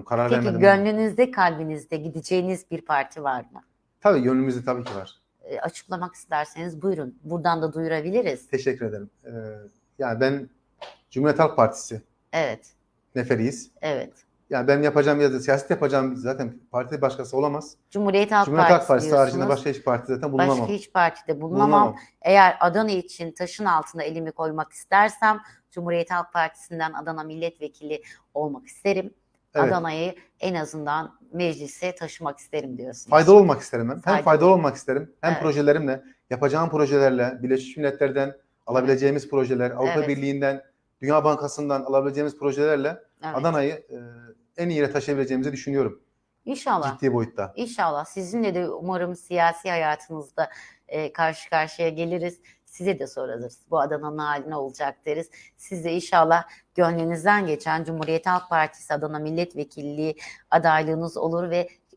bilmiyorum. Karar Peki vermedim. gönlünüzde, kalbinizde gideceğiniz bir parti var mı? Tabii gönlümüzde tabii ki var. E, açıklamak isterseniz buyurun. Buradan da duyurabiliriz. Teşekkür ederim. Ee, yani ben Cumhuriyet Halk Partisi Evet, neferiyiz. evet. Yani ben yapacağım ya da siyaset yapacağım zaten parti başkası olamaz. Cumhuriyet Halk Cumhuriyet Partisi, Halk Partisi haricinde başka hiçbir partide zaten bulunamam. Başka hiç partide bulunamam. Bulunamam. Eğer Adana için taşın altına elimi koymak istersem Cumhuriyet Halk Partisi'nden Adana milletvekili olmak isterim. Evet. Adana'yı en azından meclise taşımak isterim diyorsunuz. Faydalı olmak isterim ben. Hem Faydalı. olmak isterim hem Evet. projelerimle, yapacağım projelerle, Birleşmiş Milletler'den alabileceğimiz projeler, Avrupa Evet. Birliği'nden, Dünya Bankası'ndan alabileceğimiz projelerle Evet. Adana'yı e, en iyi yere taşıyabileceğimizi düşünüyorum. İnşallah. Ciddi boyutta. İnşallah sizinle de umarım siyasi hayatınızda e, karşı karşıya geliriz. Size de sorarız. Bu Adana'nın hali ne olacak deriz. Siz de inşallah gönlünüzden geçen Cumhuriyet Halk Partisi Adana Milletvekilliği adaylığınız olur ve